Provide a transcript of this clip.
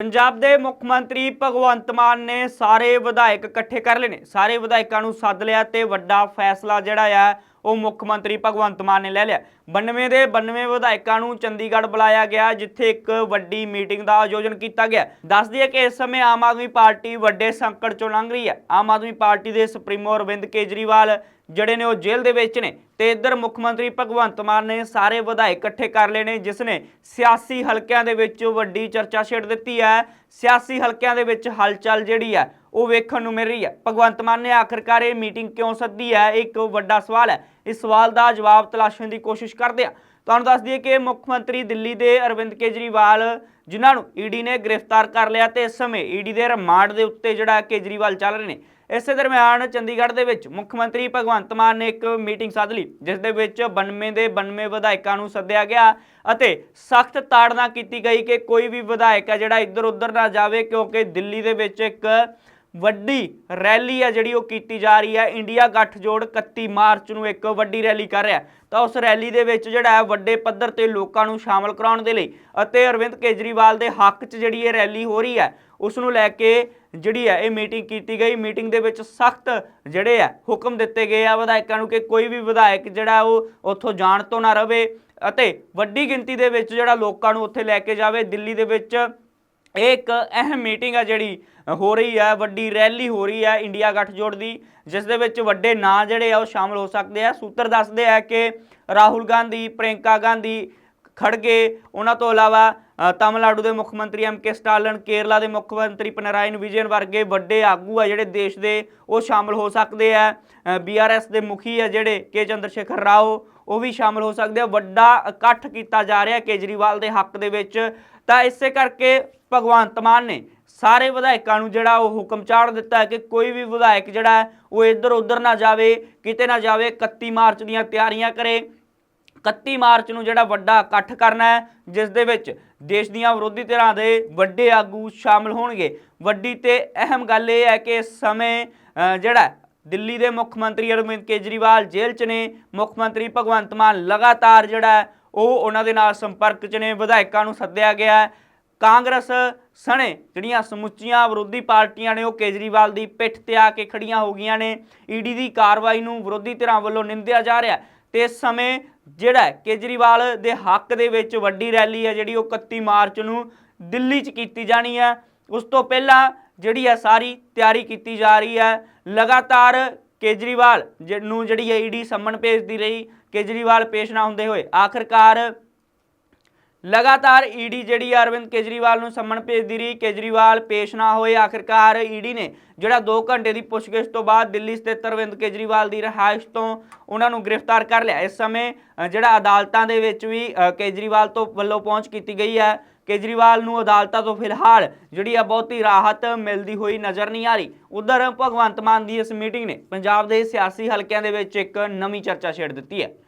ਪੰਜਾਬ ਦੇ ਮੁੱਖ ਮੰਤਰੀ ਭਗਵੰਤ ਮਾਨ ਨੇ ਸਾਰੇ ਵਿਧਾਇਕ ਇਕੱਠੇ ਕਰ ਲਏ ਨੇ। ਸਾਰੇ ਵਿਧਾਇਕਾਂ ਨੂੰ ਸੱਦ ਲਿਆ ਤੇ ਵੱਡਾ ਫੈਸਲਾ ਜਿਹੜਾ ਆ, ਉਹ ਮੁੱਖ ਮੰਤਰੀ ਭਗਵੰਤ ਮਾਨ ਨੇ ਲੈ ਲਿਆ। 92 ਦੇ 92 ਵਿਧਾਇਕਾਂ ਨੂੰ ਚੰਡੀਗੜ੍ਹ ਬੁਲਾਇਆ ਗਿਆ, ਜਿੱਥੇ ਇੱਕ ਵੱਡੀ ਮੀਟਿੰਗ ਦਾ ਆਯੋਜਨ ਕੀਤਾ ਗਿਆ। ਦੱਸ ਦਈਏ ਕਿ ਇਸ ਸਮੇਂ ਆਮ ਆਦਮੀ ਪਾਰਟੀ ਵੱਡੇ ਸੰਕਟ ਚੋਂ ਲੰਘ ਰਹੀ ਹੈ। ਆਮ ਆਦਮੀ ਪਾਰਟੀ ਦੇ ਸੁਪਰੀਮੋ ਅਰਵਿੰਦ ਕੇਜਰੀਵਾਲ, ਜਿਹੜੇ ਨੇ ਉਹ ਜੇਲ੍ਹ ਦੇ ਵਿੱਚ ਨੇ। ਤੇ ਇੱਧਰ ਮੁੱਖ ਮੰਤਰੀ ਭਗਵੰਤ ਮਾਨ ਨੇ ਸਾਰੇ ਵਿਧਾਇਕ ਇਕੱਠੇ ਕਰ ਲਏ ਨੇ, ਜਿਸ ਨੇ ਸਿਆਸੀ ਹਲਕਿਆਂ ਦੇ ਵਿੱਚ ਵੱਡੀ ਚਰਚਾ ਛੇੜ ਦਿੱਤੀ ਹੈ। ਸਿਆਸੀ ਹਲਕਿਆਂ ਦੇ ਵਿੱਚ ਹਲਚਲ ਜਿਹੜੀ ਹੈ ਉਹ ਵੇਖਣ ਨੂੰ ਮਿਲ ਰਹੀ ਹੈ। ਭਗਵੰਤ ਮਾਨ ਨੇ ਆਖਰਕਾਰ ਇਹ ਮੀਟਿੰਗ ਕਿਉਂ ਸੱਦੀ ਹੈ? ਇਹ ਇੱਕ ਵੱਡਾ ਸਵਾਲ ਹੈ। ਇਸ ਸਵਾਲ ਦਾ ਜਵਾਬ ਤਲਾਸ਼ਣ ਦੀ ਕੋਸ਼ਿਸ਼ ਕਰਦੇ ਆ ਤੁਹਾਨੂੰ ਦੱਸ ਦਈਏ ਕਿ ਮੁੱਖ ਮੰਤਰੀ ਦਿੱਲੀ ਦੇ ਅਰਵਿੰਦ ਕੇਜਰੀਵਾਲ, ਜਿਨ੍ਹਾਂ ਨੂੰ ਈਡੀ ਨੇ ਗ੍ਰਿਫਤਾਰ ਕਰ ਲਿਆ ਤੇ ਇਸ ਸਮੇਂ ਈਡੀ ਦੇ ਰਿਮਾਂਡ ਦੇ ਉੱਤੇ ਜਿਹੜਾ ਕੇਜਰੀਵਾਲ ਚੱਲ ਰਹੇ ਨੇ, ਇਸੇ ਦਰਮਿਆਨ ਚੰਡੀਗੜ੍ਹ ਦੇ ਵਿੱਚ ਮੁੱਖ ਮੰਤਰੀ ਭਗਵੰਤ ਮਾਨ ਨੇ ਇੱਕ ਮੀਟਿੰਗ ਸੱਦ ਲਈ, ਜਿਸ ਦੇ ਵਿੱਚ 92 ਦੇ 92 ਵਿਧਾਇਕਾਂ ਨੂੰ ਸੱਦਿਆ ਗਿਆ ਅਤੇ ਸਖਤ ਤਾੜਨਾ ਕੀਤੀ ਗਈ ਕਿ ਕੋਈ ਵੀ ਵਿਧਾਇਕ ਹੈ ਜਿਹੜਾ ਇੱਧਰ ਉੱਧਰ ਨਾ ਜਾਵੇ, ਕਿਉਂਕਿ ਦਿੱਲੀ ਦੇ ਵਿੱਚ ਇੱਕ ਵੱਡੀ ਰੈਲੀ ਹੈ ਜਿਹੜੀ ਉਹ ਕੀਤੀ ਜਾ ਰਹੀ ਹੈ। ਇੰਡੀਆ ਗੱਠਜੋੜ 31 ਮਾਰਚ ਨੂੰ ਇੱਕ ਵੱਡੀ ਰੈਲੀ ਕਰ ਰਿਹਾ ਤਾਂ ਉਸ ਰੈਲੀ ਦੇ ਵਿੱਚ ਜਿਹੜਾ ਹੈ, ਵੱਡੇ ਪੱਧਰ ਤੇ ਲੋਕਾਂ ਨੂੰ ਸ਼ਾਮਲ ਕਰਾਉਣ ਦੇ ਲਈ ਅਤੇ ਅਰਵਿੰਦ ਕੇਜਰੀਵਾਲ ਦੇ ਹੱਕ 'ਚ ਜਿਹੜੀ ਇਹ ਰੈਲੀ ਹੋ ਰਹੀ ਹੈ, ਉਸ ਨੂੰ ਲੈ ਕੇ ਜਿਹੜੀ ਹੈ, ਇਹ ਮੀਟਿੰਗ ਕੀਤੀ ਗਈ। ਮੀਟਿੰਗ ਦੇ ਵਿੱਚ ਸਖਤ ਜਿਹੜੇ ਆ ਹੁਕਮ ਦਿੱਤੇ ਗਏ ਆ ਵਿਧਾਇਕਾਂ ਨੂੰ ਕਿ ਕੋਈ ਵੀ ਵਿਧਾਇਕ ਜਿਹੜਾ ਉਹ ਉੱਥੋਂ ਜਾਣ ਤੋਂ ਨਾ ਰਵੇ ਅਤੇ ਵੱਡੀ ਗਿਣਤੀ ਦੇ ਵਿੱਚ ਜਿਹੜਾ ਲੋਕਾਂ ਨੂੰ ਉੱਥੇ ਲੈ ਕੇ ਜਾਵੇ। ਦਿੱਲੀ ਦੇ ਵਿੱਚ ਇਹ ਇੱਕ ਅਹਿਮ ਮੀਟਿੰਗ ਆ ਜਿਹੜੀ ਹੋ ਰਹੀ ਹੈ ਵੱਡੀ ਰੈਲੀ ਹੋ ਰਹੀ ਹੈ ਇੰਡੀਆ ਗੱਠਜੋੜ ਦੀ, ਜਿਸ ਦੇ ਵਿੱਚ ਵੱਡੇ ਨਾਂ ਜਿਹੜੇ ਆ ਉਹ ਸ਼ਾਮਲ ਹੋ ਸਕਦੇ ਆ। ਸੂਤਰ ਦੱਸਦੇ ਆ ਕਿ ਰਾਹੁਲ ਗਾਂਧੀ ਪ੍ਰਿੰਕਾ ਗਾਂਧੀ ਖੜਗੇ ਉਹਨਾਂ ਤੋਂ ਇਲਾਵਾ ਤਾਮਿਲਨਾਡੂ ਦੇ ਮੁੱਖ ਮੰਤਰੀ ਐਮ ਕੇ ਸਟਾਲਨ, ਕੇਰਲਾ ਦੇ ਮੁੱਖ ਮੰਤਰੀ ਪਿਨਰਾਈ ਵਿਜੇਨ ਵਰਗੇ ਵੱਡੇ ਆਗੂ ਆ ਜਿਹੜੇ ਦੇਸ਼ ਦੇ ਉਹ ਸ਼ਾਮਲ ਹੋ ਸਕਦੇ ਆ। ਬੀਆਰਐਸ ਦੇ ਮੁਖੀ ਆ ਜਿਹੜੇ ਕੇ ਚੰਦਰ ਸ਼ੇਖਰ ਰਾਓ, ਉਹ ਵੀ ਸ਼ਾਮਲ ਹੋ ਸਕਦੇ ਆ। ਵੱਡਾ ਇਕੱਠ ਕੀਤਾ ਜਾ ਰਿਹਾ ਕੇਜਰੀਵਾਲ ਦੇ ਹੱਕ ਦੇ ਵਿੱਚ। ਤਾਂ ਇਸੇ ਕਰਕੇ ਭਗਵੰਤ ਮਾਨ ਨੇ ਸਾਰੇ ਵਿਧਾਇਕਾਂ ਨੂੰ ਜਿਹੜਾ ਉਹ ਹੁਕਮ ਚਾੜ ਦਿੱਤਾ ਹੈ ਕਿ ਕੋਈ ਵੀ ਵਿਧਾਇਕ ਜਿਹੜਾ ਉਹ ਇੱਧਰ ਉੱਧਰ ਨਾ ਜਾਵੇ, ਕਿਤੇ ਨਾ ਜਾਵੇ 31 ਮਾਰਚ ਦੀਆਂ ਤਿਆਰੀਆਂ ਕਰੇ। 31 ਮਾਰਚ ਨੂੰ ਜਿਹੜਾ ਵੱਡਾ ਇਕੱਠ ਕਰਨਾ ਹੈ, ਜਿਸ ਦੇ ਵਿੱਚ ਦੇਸ਼ ਦੀਆਂ ਵਿਰੋਧੀ ਧਿਰਾਂ ਦੇ ਵੱਡੇ ਆਗੂ ਸ਼ਾਮਲ ਹੋਣਗੇ। ਵੱਡੀ ਤੇ ਅਹਿਮ ਗੱਲ ਇਹ ਹੈ ਕਿ ਸਮੇਂ ਜਿਹੜਾ ਦਿੱਲੀ ਦੇ ਮੁੱਖ ਮੰਤਰੀ ਅਰਵਿੰਦ ਕੇਜਰੀਵਾਲ ਜੇਲ੍ਹ 'ਚ ਨੇ। ਮੁੱਖ ਮੰਤਰੀ ਭਗਵੰਤ ਮਾਨ ਲਗਾਤਾਰ ਜਿਹੜਾ ਉਹ ਉਹਨਾਂ ਦੇ ਨਾਲ ਸੰਪਰਕ 'ਚ ਨੇ, ਵਿਧਾਇਕਾਂ ਨੂੰ ਸੱਦਿਆ ਗਿਆ ਹੈ। ਕਾਂਗਰਸ ਸਣੇ ਜਿਹੜੀਆਂ ਸਮੁੱਚੀਆਂ ਵਿਰੋਧੀ ਪਾਰਟੀਆਂ ਨੇ ਉਹ ਕੇਜਰੀਵਾਲ ਦੀ ਪਿੱਠ ਤੇ ਆ ਕੇ ਖੜੀਆਂ ਹੋ ਗਈਆਂ ਨੇ, ਈਡੀ ਦੀ ਕਾਰਵਾਈ ਨੂੰ ਵਿਰੋਧੀ ਧਿਰਾਂ ਵੱਲੋਂ ਨਿੰਦਿਆ ਜਾ ਰਿਹਾ ਹੈ ਤੇ ਇਸ ਸਮੇਂ ਜਿਹੜਾ ਕੇਜਰੀਵਾਲ ਦੇ ਹੱਕ ਦੇ ਵਿੱਚ ਵੱਡੀ ਰੈਲੀ ਹੈ ਜਿਹੜੀ ਉਹ 31 ਮਾਰਚ ਨੂੰ ਦਿੱਲੀ 'ਚ ਕੀਤੀ ਜਾਣੀ ਹੈ। ਉਸ ਤੋਂ ਪਹਿਲਾਂ ਜਿਹੜੀ ਹੈ ਸਾਰੀ ਤਿਆਰੀ ਕੀਤੀ ਜਾ ਰਹੀ ਹੈ। ਲਗਾਤਾਰ ਕੇਜਰੀਵਾਲ ਜਿ- ਨੂੰ ਜਿਹੜੀ ਹੈ ਈਡੀ ਸੰਮਨ ਭੇਜਦੀ ਰਹੀ, ਕੇਜਰੀਵਾਲ ਪੇਸ਼ ਨਾ ਹੁੰਦੇ ਹੋਏ। ਆਖਰਕਾਰ ਲਗਾਤਾਰ ਈਡੀ ਜਿਹੜੀ ਆ ਅਰਵਿੰਦ ਕੇਜਰੀਵਾਲ ਨੂੰ ਸੰਮਣ ਭੇਜਦੀ ਰਹੀ। ਕੇਜਰੀਵਾਲ ਪੇਸ਼ ਨਾ ਹੋਏ, ਆਖਿਰਕਾਰ ਈਡੀ ਨੇ ਜਿਹੜਾ 2 ਘੰਟੇ ਦੀ ਪੁੱਛਗਿੱਛ ਤੋਂ ਬਾਅਦ ਦਿੱਲੀ ਸਥਿਤ ਅਰਵਿੰਦ ਕੇਜਰੀਵਾਲ ਦੀ ਰਿਹਾਇਸ਼ ਤੋਂ ਉਹਨਾਂ ਨੂੰ ਗ੍ਰਿਫਤਾਰ ਕਰ ਲਿਆ। ਇਸ ਸਮੇਂ ਜਿਹੜਾ ਅਦਾਲਤਾਂ ਦੇ ਵਿੱਚ ਵੀ ਕੇਜਰੀਵਾਲ ਤੋਂ ਵੱਲੋਂ ਪਹੁੰਚ ਕੀਤੀ ਗਈ ਹੈ, ਕੇਜਰੀਵਾਲ ਨੂੰ ਅਦਾਲਤਾਂ ਤੋਂ ਫਿਲਹਾਲ ਜਿਹੜੀ ਆ ਬਹੁਤੀ ਰਾਹਤ ਮਿਲਦੀ ਹੋਈ ਨਜ਼ਰ ਨਹੀਂ ਆ ਰਹੀ। ਉਧਰ ਭਗਵੰਤ ਮਾਨ ਦੀ ਇਸ ਮੀਟਿੰਗ ਨੇ ਪੰਜਾਬ ਦੇ ਸਿਆਸੀ ਹਲਕਿਆਂ ਦੇ ਵਿੱਚ ਇੱਕ ਨਵੀਂ ਚਰਚਾ ਛੇੜ ਦਿੱਤੀ ਹੈ।